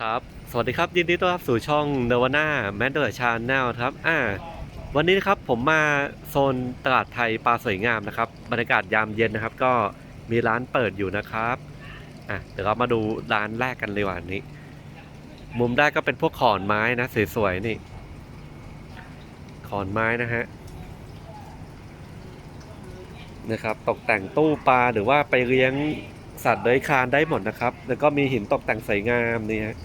ครับ สวัสดีครับ ยินดีต้อนรับสู่ช่อง n i r v a n a m a n d a r Channel ครับ อ่า วันนี้นะครับผมมาโซนตลาดไทยปลาสวยงามนะครับ บรรยากาศยามเย็นนะครับ ก็มีร้านเปิดอยู่นะครับ อะ เดี๋ยวเรามาดูร้านแรกกันเลยวันนี้ มุมแรกก็เป็นพวกขอนไม้นะสวยๆนี่ ขอนไม้นะฮะ นะครับ ตกแต่งตู้ปลาหรือว่าไปเลี้ยงสัตว์เลื้อยคลานได้หมดนะครับ แล้วก็มีหินตกแต่งสวยงามนี่ฮะ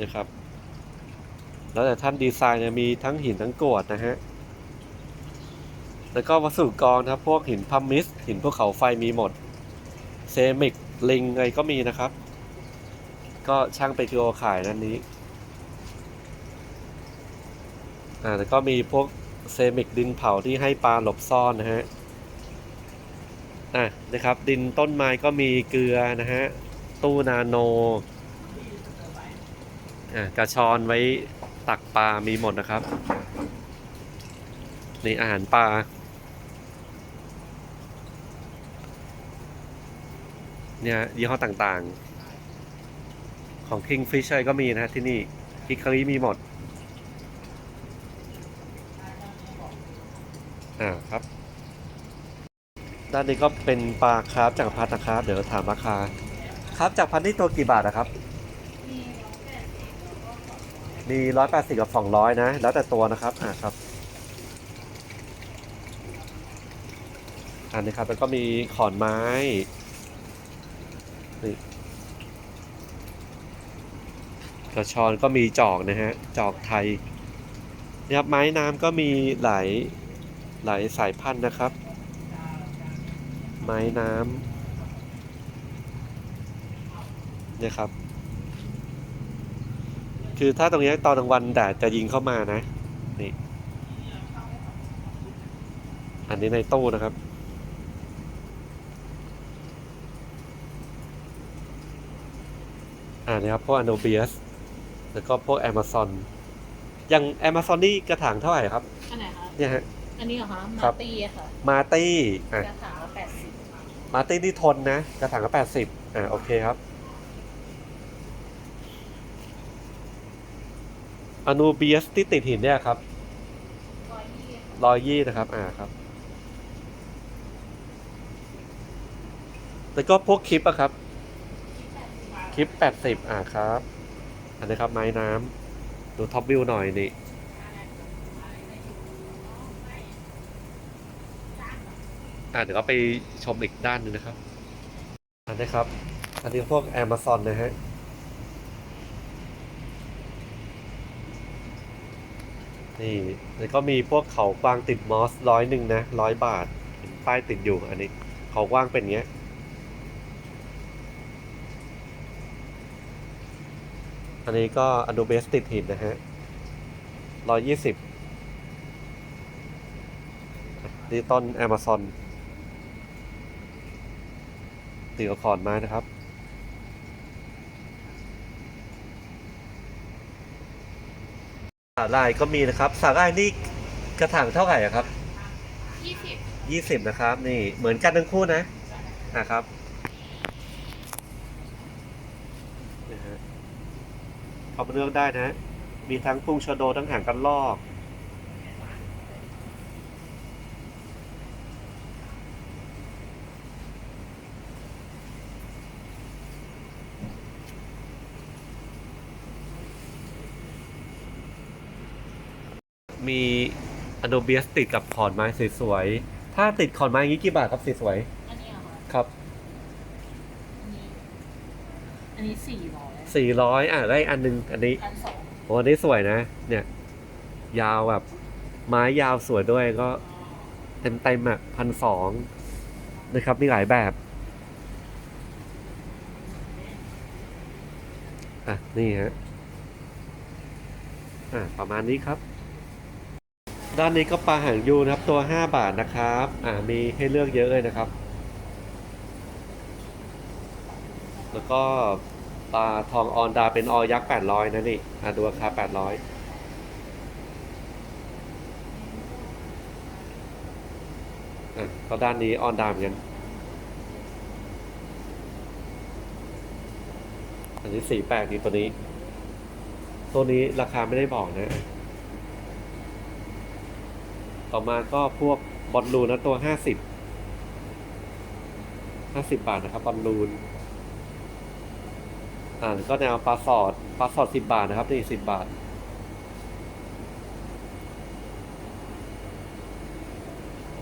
นะครับ แล้วแต่ท่านดีไซน์เนี่ยมีทั้งหินทั้งกรวดนะฮะ แล้วก็วัสดุกรนะครับ พวกหินพัมมิส หินภูเขาไฟมีหมด เซมิกลิงอะไรก็มีนะครับ ก็ช่างไปกิโลขายนั่นนี้ อ่าแล้วก็มีพวกเซมิกดินเผาที่ให้ปลาหลบซ่อนนะฮะอะนะครับ ดินต้นไม้ก็มีเกลือนะฮะ ตู้นาโน กระชอนไว้ตักปลามีหมดนะครับ นี่อาหารปลา เนี่ยยี่ห้อต่างๆ ของ Kingfisher ก็มีนะที่นี่ฮิคาริมีหมด อ่าครับ ด้านนี้ก็เป็นปลาคราฟจากพัดนะครับ เดี๋ยวถามราคา ครับจากพัดนี่ตัวกี่บาทนะครับ มีร้อยแปดสิบกับสองร้อยนะ แล้วแต่ตัวนะครับ อ่าครับ อันนี้ครับแล้วก็มีขอนไม้นี่กระชอนก็มีจอกนะฮะ จอกไทยนี่ครับไม้น้ำก็มีหลายหลายสายพันธุ์นะครับ ไม้น้ำเนี่ยครับ คือถ้าตรงนี้ตอนกลางวันแดดจะยิงเข้ามานะ นี่ อันนี้ในตู้นะครับ อ่านะครับพวก Anubius แล้วก็พวก Amazon อย่าง Amazon นี่กระถางเท่าไหร่ครับ อันไหนคะเนี่ยฮะ อันนี้เหรอคะ ครัมาบ ตีอะค่ะมาตี้อะกระถางละแปดสิบมาตี้นี่ทนนะ กระถางก็แปดสิบอ่าโอเคครับ อนูเบียสที่ติดหินเนี่ยครับรอยยี่นะครับ อ่าครับ แล้วก็พวกคลิปอะครับ คลิปแปดสิบอ่าครับ อันนี้ครับไม้น้ำดูท็อปวิวหน่อยนี่อ่าเดี๋ยวเราไปชมอีกด้านหนึงนะครับ อันนี้ครับ อันนี้พวก Amazon นะฮะ นี่แล้วก็มีพวกเขากวางติดมอสร้อยหนึ่งนะร้อยบาทป้ายติดอยู่อันนี้ เขากว้างเป็นเงี้ยอันนี้ก็อน b เบสติดหินนะฮะร้อยยี่สิบนี่ต้น Amazon ติดกับขอนไม้นะครับ สาหร่ายก็มีนะครับสาหร่ายนี่กระถางเท่าไหร่อะครับยี่สิบยี่สิบนะครับ นี่เหมือนกันทั้งคู่นะนะครับนะฮะเอาไปเลือกได้นะ มีทั้งพุงชโดทั้งหางกันลอก มีอโนเบียสติดกับขอนไม้สวยๆ ถ้าติดขอนไม้อย่างนี้กี่บาทครับสวยอันนี้เหรอคะๆครับ อันนี้ อันนี้สี่ร้อยสี่ร้อยอะได้อันหนึงอันนี้พันสองโอ้อันนี้สวยนะ เนี่ย ยาวแบบ ไม้ยาวสวยด้วยก็เต็มเต็มๆอะพันสองนะครับมีหลายแบบอะนี่ฮะอะประมาณนี้ครับ ด้านนี้ก็ปลาหางยูนะครับตัว 5 บาทนะครับ อ่ามีให้เลือกเยอะเลยนะครับ แล้วก็ปลาทองออนดาเป็นออยักษ์ 800 นะนี่อ่าดูราคา 800อะก็ด้านนี้ออนดาเหมือนกัน อันนี้สีแปลกดีตัวนี้ ตัวนี้ราคาไม่ได้บอกนะ ต่อมาก็พวกบอลลูนนะตัวห้าสิบห้าสิบบาทนะครับบอลลูนอ่าก็แนวปลาสอดปลาสอดสิบบาทนะครับนี่สิบบาท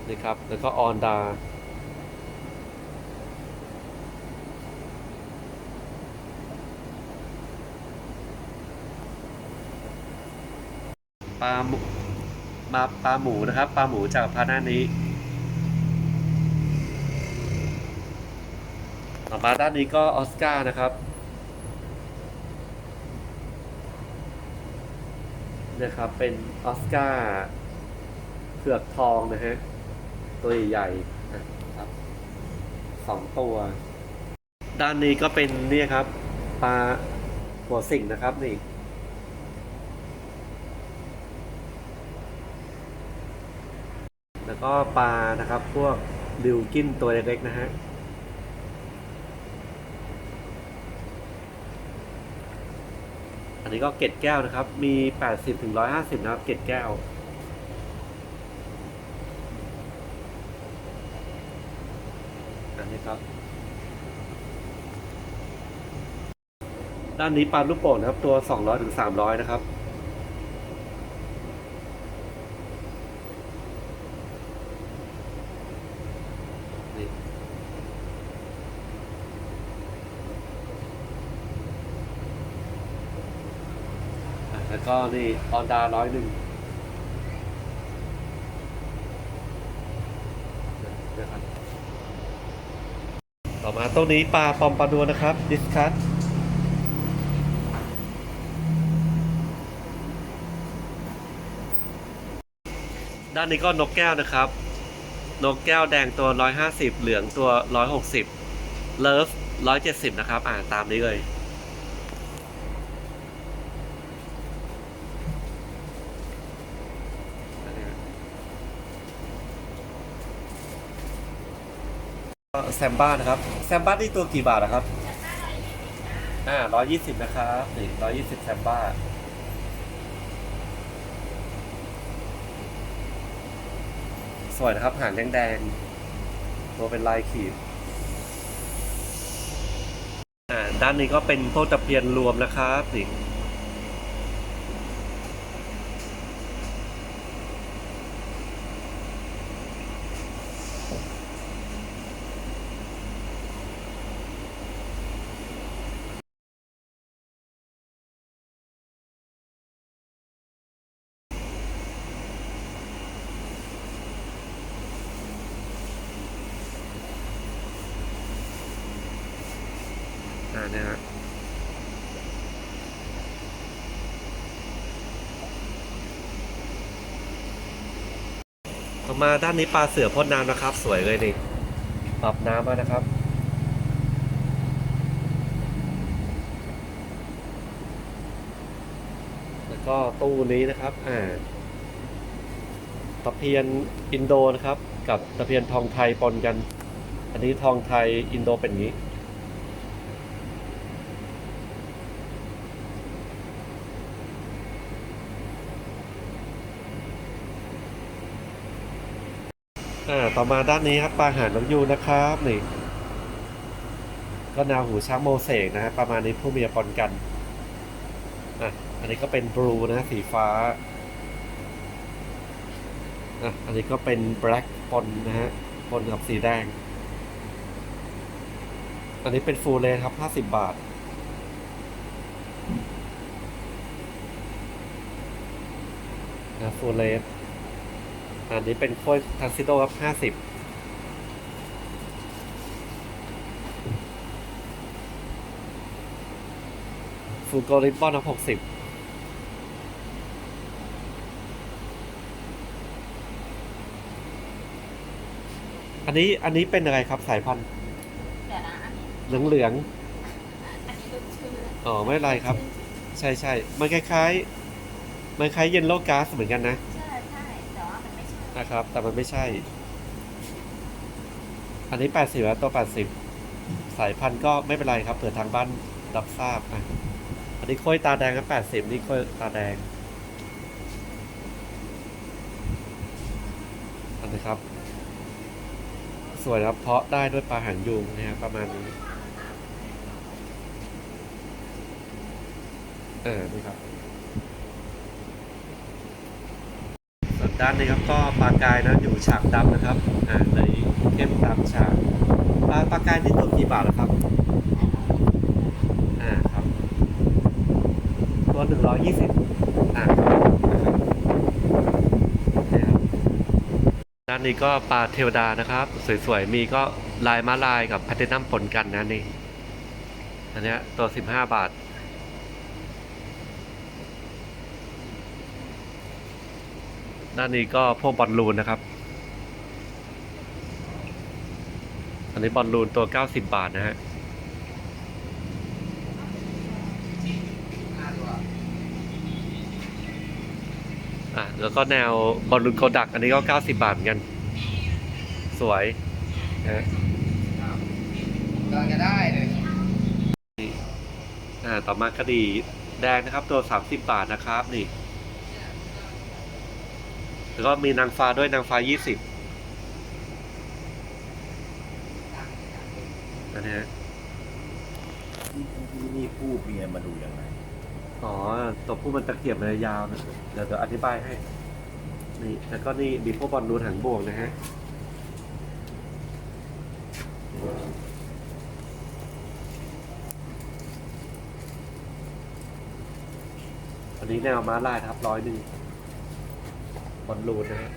นี่ครับ แล้วก็ออนดาปลาหมู มาปลาหมูนะครับปลาหมูจากพาหน้านี้ต่อมาด้านนี้ก็ออสการ์นะครับนะครับ เป็นออสการ์เผือกทองนะฮะ ตัวใหญ่ๆนะครับสองตัว ด้านนี้ก็เป็นเนี่ยครับปลาหัวสิงนะครับนี่ แล้ว ก็ปลานะครับ พวกดิวกินตัวเล็กๆนะฮะอันนี้ก็เกล็ดแก้วนะครับ มี 80ถึง150 นะครับ เกล็ดแก้ว อันนี้ครับ ด้านนี้ปลาลูกโป่งนะครับ ตัว 200ถึง300 นะครับ นี่ อะ แล้วก็นี่ออนดาร้อยหนึ่งนะครับต่อมาต้นนี้ปลาปอมปลาดัวนะครับดิสคัสด้านนี้ก็นกแก้วนะครับ นกแก้วแดงตัว 150 เหลืองตัว 160 เลิฟ 170 นะครับ อ่านตามนี้เลย อันนี้ก็ แซมบ้านะครับ แซมบ้านี่ตัวกี่บาทนะครับ อ่า120นะครับนี่120แซมบ้าสวยนะครับ หางแดงๆ ตัวเป็นลายขีด อ่า ด้านนี้ก็เป็นพวกตะเพียนรวมนะครับหนี่อ่ นี่ยฮะต่อมาด้านนี้ปลาเสือพ่นน้ำนะครับ สวยเลยนี่ปรับน้ำมานะครับแล้วก็ตู้นี้นะครับอ่าตะเพียนอินโดนะครับ กับตะเพียนทองไทยปนกัน อันนี้ทองไทยอินโดเป็นอย่างนี้ ต่อมาด้านนี้ครับปลาหางนกยูงนะครับนี่ก็แนวหูช้างโมเสกนะฮะประมาณนี้ผู้มียปนกันอะอันนี้ก็เป็นบลูนะสีฟ้าอะอันนี้ก็เป็นแบล็กปนนะฮะปนกับสีแดง อันนี้เป็นฟูลเลนครับห้าสิบบาทนะฟูลเลน อันนี้เป็นโค้ยทันซิโดครับห้าสิบฟูโกริบบอนครับหกสิบอันนี้อันนี้เป็นอะไรครับสายพันธุ์เดี๋ยวนะอันนี้เหลืองเหลืองอันนี้รู้ชื่อๆอ๋อไม่เป็นไรครับ ใช่ใช่มันคล้ายๆ มันคล้ายเยนโลก๊าซเหมือนกันนะ ใช่ใช่แต่ว่ามั นะครับ แต่มันไม่ใช่ อันนี้ 80 แล้วตัว 80 สายพันธุ์ก็ไม่เป็นไรครับเผื่อทางบ้านรับทราบอะอันนี้ค่อยตาแดงก็แปดสิบนี่ค่อยตาแดงอันนี้ครับ สวยครับเพาะได้ด้วยปลาหางยุงนะครับประมาณนี้ เออนี่ครับ ส่วน ด้านนี้ครับก็ปลากายนะอยู่ฉากดำนะครับอ่าเลยเข้มดำฉากปลาปลากายนี่ตัวกี่บาทนะครับอ่าครับตัวหนึ่งร้อยยี่สิบอ่าด้านนี้ก็ปลาเทวดานะครับ สวยๆ มีก็ลายม้าลายกับแพทเทนัมปนกันนะนี่อันนี้ตัวสิบห้าบาท ด้านนี้ก็พวกบอลลูนนะครับ อันนี้บอลลูนตัว 90 บาทนะฮะอะแล้วก็แนวบอลลูนโกดัก อันนี้ก็ 90 บาทเหมือนกัน สวยนะฮะกำลังจะได้เลยอ่าต่อมากระดีแดงนะครับตัว 30 บาทนะครับนี่ แล้วก็มีนางฟ้าด้วยนางฟ้า20อันนี้ฮะที่นี่ผู้เมียมาดูยังไงอ๋อตัวผู้มันตะเกียบมันยาวนะเดี๋ยวเดี๋ยวอธิบายให้ นี่แล้วก็นี่มีพวกบอลลูนหางบวงนะฮะ อันนี้แนวม้าลายนะครับร้อยหนึ่ง บอลลูนนะฮะ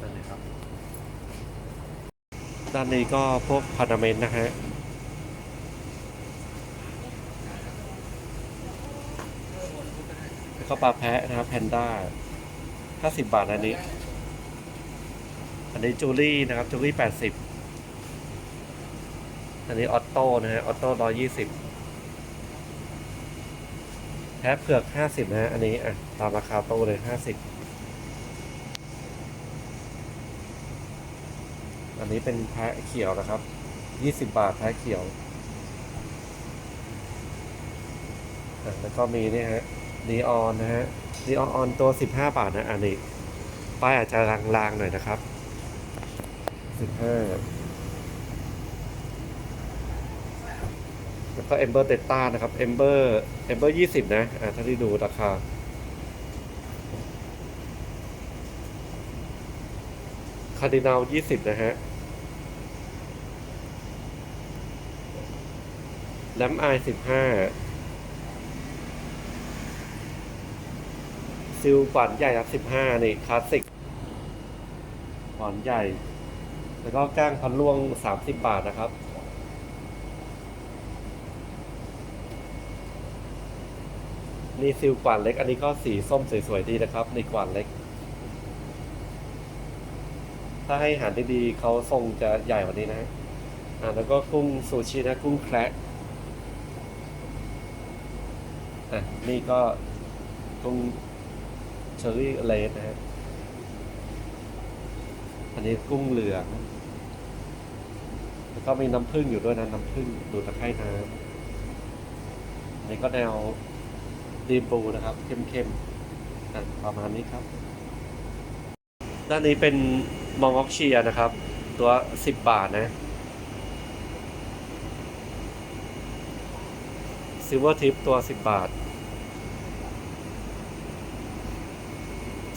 นั่นเลยครับ ด้านนี้ก็พวกพานาเมนต์นะฮะแล้วก็ปลาแพะนะครับแพนด้าห้าสิบบาทอันนี้ อันนี้จูลี่นะครับจูลี่แปดสิบอันนี้ออโต้นะฮะออโต้ร้อยยี่สิบ แพะเผือกห้าสิบนะฮะ อันนี้ อะ ตามราคาโต้เลยห้าสิบอันนี้เป็นแพะเขียวนะครับยี่สิบบาทแพะเขียว อะ แล้วก็มีนี่ฮะนีออนนะฮะนีออนตัว 15 บาทนะ อันนี้ ป้ายอาจจะลางๆหน่อยนะครับ 15 แล้วก็ Ember Delta นะครับ Ember Ember 20 นะอ่าถ้าที่ดูราคาคาร์ดินัล20 นะฮะแลมไอ15 ซิลขวานใหญ่ครับสิบห้านี่ คลาสสิกขวานใหญ่ แล้วก็ก้างพันล่วงสามสิบบาทนะครับ นี่ซิลกวานเล็ก อันนี้ก็สีส้มสวยๆดีนะครับในกวานเล็ก ถ้าให้อาหารดีๆเขาทรงจะใหญ่กว่านี้นะ อ่าแล้วก็กุ้งซูชินะกุ้งแคระอะนี่ก็กุ้งเชอรี่เลสนะฮะอันนี้กุ้งเหลืองแล้วก็มีน้ำผึ้งอยู่ด้วยนะน้ำผึ้งดูตะไคร่น้ำอันนี้ก็แนว ดีมบูนะครับ เข้มๆประมาณนี้ครับ ด้านนี้เป็นมองออกเชียนะครับ ตัวสิบบาทนะซิลเวอร์ทิปตัวสิบบาท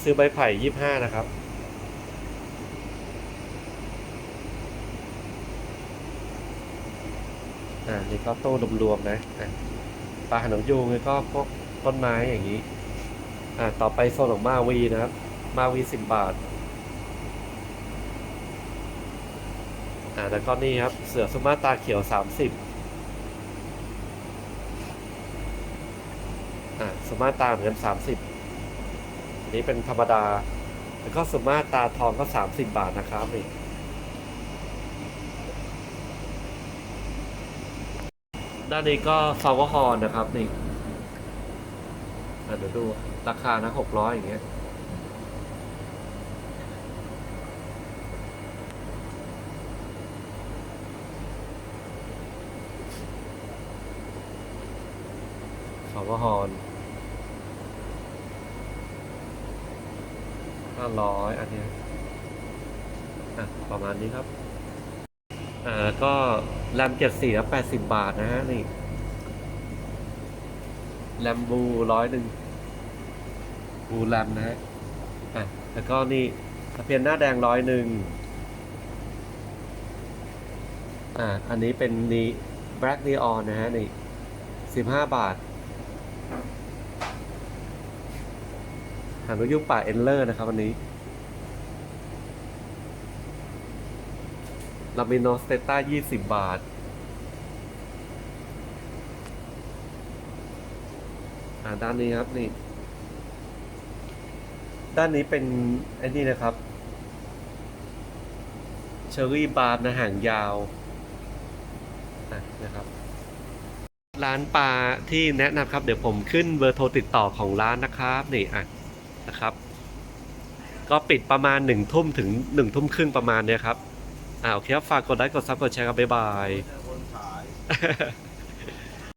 ซื้อใบไผ่ยี่ห้านะครับอ่านี่ก็โต้รวมๆนะอะปลาหนองยูงนี่ก็พวก ต้นไม้อย่างนี้ อ่าต่อไปโซนของมาวีนะครับ มาวีสิบบาท อ่าแล้วก็นี่ครับ เสือสุมาตราเขียวสามสิบอ่าสุมาตราเหมือนกันสามสิบนี้เป็นธรรมดา แล้วก็สุมาตราทองก็สามสิบบาทนะครับนี่ด้านนี้ก็ฟาวฮอนนะครับนี่ อะเดี๋ยวดูราคานะหกร้อยอย่างเงี้ยาวฮอนห้าร้อยอันเนี้ยอะประมาณนี้ครับ อ่า ก็แรมเจ็ดสี่แล้วแปดสิบบาทนะฮะนี่ แรมบูร้อยหนึ่งบูแรมนะฮะอะแล้วก็นี่ตะเพียนหน้าแดงร้อยหนึ่งอ่าอันนี้เป็นนี่ Black Neon นะฮะนี่สิบห้าบาทหานุยุงป่าเอนเลอร์นะครับวันนี้ลามิโนสเตต้ายี่สิบบาท อ่าด้านนี้ครับนี่ ด้านนี้เป็นไอ้นี่นะครับ เชอรี่บาร์นะหางยาวนะครับ ร้านปลาที่แนะนำครับ เดี๋ยวผมขึ้นเบอร์โทรติดต่อของร้านนะครับนี่อะนะครับ ก็ปิดประมาณหนึ่งทุ่มถึงหนึ่งทุ่มครึ่งประมาณเนี้ยครับอ่าโอเคครับฝากกดไลค์กดซับกดแชร์ครับบ๊ายบาย